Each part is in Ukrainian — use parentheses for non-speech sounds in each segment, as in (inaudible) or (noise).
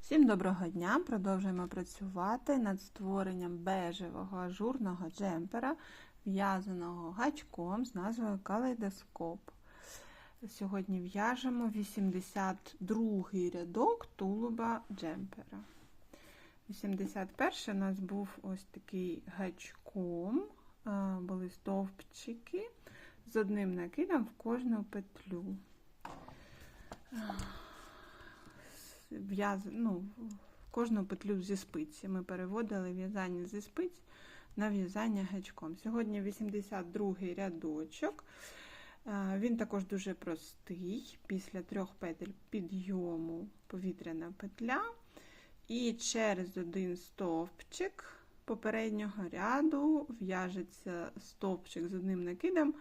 Всім доброго дня! Продовжуємо працювати над створенням бежевого ажурного джемпера, в'язаного гачком з назвою Калейдоскоп. Сьогодні в'яжемо 82-й рядок тулуба джемпера. 81 у нас був ось такий гачком, були стовпчики з одним накидом в кожну петлю в'яз... ну, кожну петлю зі спиці. Ми переводили в'язання зі спиць на в'язання гачком. Сьогодні 82-й рядочок. Він також дуже простий. Після трьох петель підйому повітряна петля. І через один стовпчик попереднього ряду в'яжеться стовпчик з одним накидом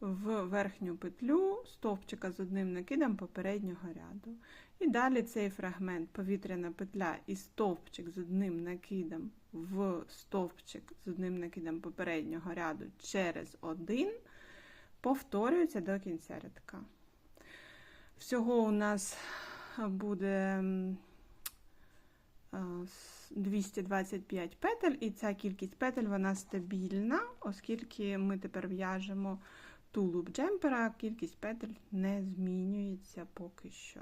в верхню петлю стовпчика з одним накидом попереднього ряду. І далі цей фрагмент повітряна петля і стовпчик з одним накидом в стовпчик з одним накидом попереднього ряду через один повторюється до кінця рядка. Всього у нас буде 225 петель, і ця кількість петель вона стабільна, оскільки ми тепер в'яжемо тулуб джемпера, кількість петель не змінюється поки що.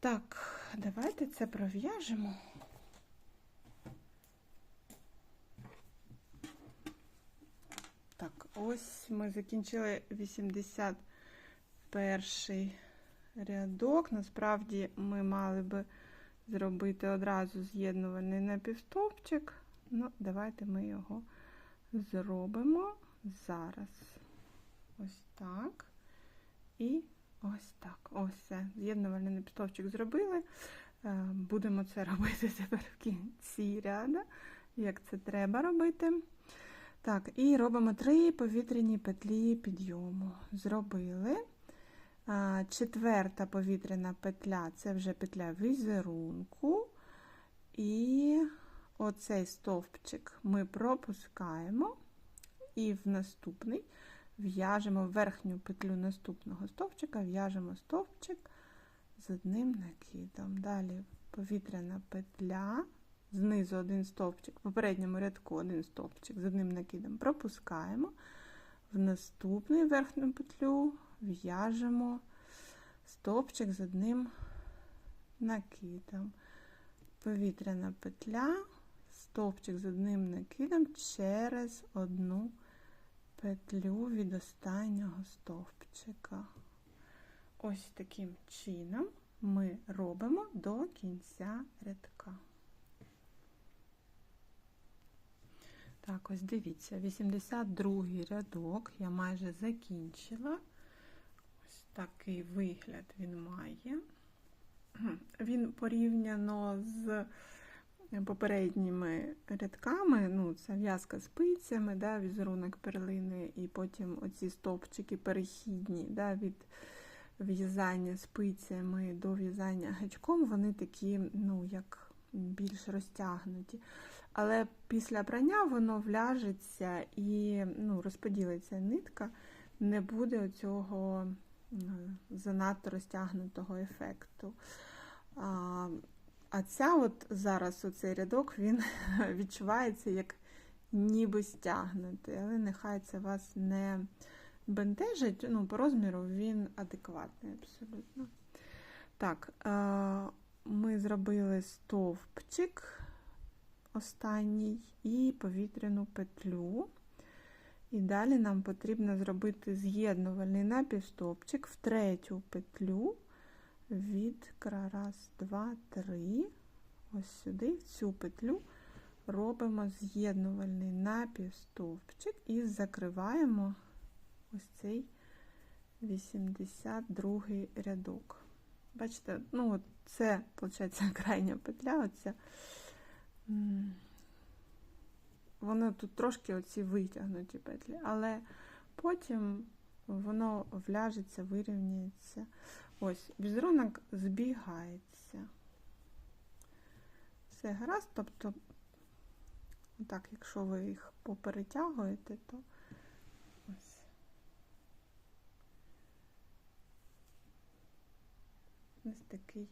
Так, давайте це пров'яжемо. Так, ось ми закінчили 81 рядок. Насправді ми мали би зробити одразу з'єднувальний напівстовпчик. Ну, давайте ми його зробимо зараз. Ось так. І ось так. Ось це. З'єднувальний напівстовпчик зробили. Е, будемо це (laughs) робити тепер в кінці ряду, як це треба робити. Так, і робимо три повітряні петлі підйому. Зробили. Четверта повітряна петля це вже петля візерунку. І оцей стовпчик ми пропускаємо, і в наступний в'яжемо верхню петлю наступного стовпчика, в'яжемо стовпчик з одним накидом. Далі повітряна петля, знизу один стовпчик, в попередньому рядку один стовпчик з одним накидом пропускаємо. В наступну верхню петлю в'яжемо стовпчик з одним накидом. Повітряна петля, стовпчик з одним накидом через одну петлю від останнього стовпчика. Ось таким чином ми робимо до кінця рядка. Так, ось дивіться, 82 рядок я майже закінчила. Ось такий вигляд він має. Він порівняно з попередніми рядками, ну, це в'язка спицями, да, візерунок перлини, і потім оці стовпчики перехідні да, від в'язання спицями до в'язання гачком, вони такі, ну, як більш розтягнуті. Але після прання воно вляжеться і ну, розподілиться нитка, не буде цього занадто розтягнутого ефекту. А ця от зараз оцей рядок він (laughs) відчувається як ніби стягнутий, але нехай це вас не бентежить, ну, по розміру він адекватний абсолютно. Так, ми зробили стовпчик останній і повітряну петлю. І далі нам потрібно зробити з'єднувальний напівстовпчик в третю петлю від раз, два, три. Ось сюди, в цю петлю робимо з'єднувальний напівстовпчик і закриваємо ось цей 82 рядок. Бачите, ну, це, виходить, (laughs) крайня петля. оця. Воно тут трошки оці витягнуті петлі, але потім воно вляжеться, вирівняється. Ось, візерунок збігається. Все гаразд, тобто, так, якщо ви їх поперетягуєте, то ось. Ось такий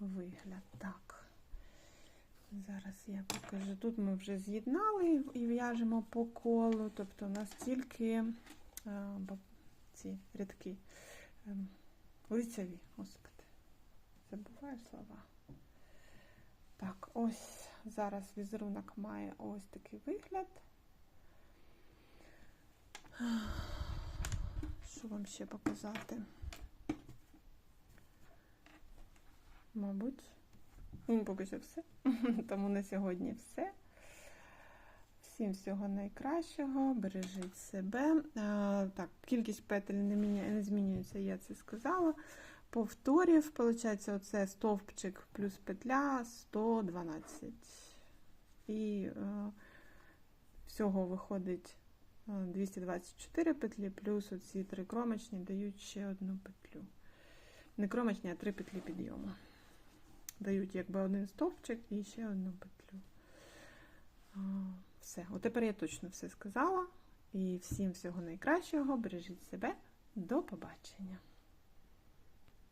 вигляд. Так. Зараз я покажу. Тут ми вже з'єднали і в'яжемо по колу, тобто у нас тільки е, ці рядки ем, лицеві, господи, забуваю слова. Так, ось зараз візерунок має ось такий вигляд. Що вам ще показати? Мабуть, ну, поки що все. (laughs) Тому на сьогодні все. Всім всього найкращого, бережіть себе. Так, кількість петель не, міня... не змінюється, я це сказала. Повторів, виходить, оце стовпчик плюс петля 112. І е, всього виходить е, 224 петлі, плюс оці три кромочні дають ще одну петлю. Не кромочні, а три петлі підйому. Дають якби один стовпчик і ще одну петлю. Все, от тепер я точно все сказала. І всім всього найкращого. Бережіть себе. До побачення.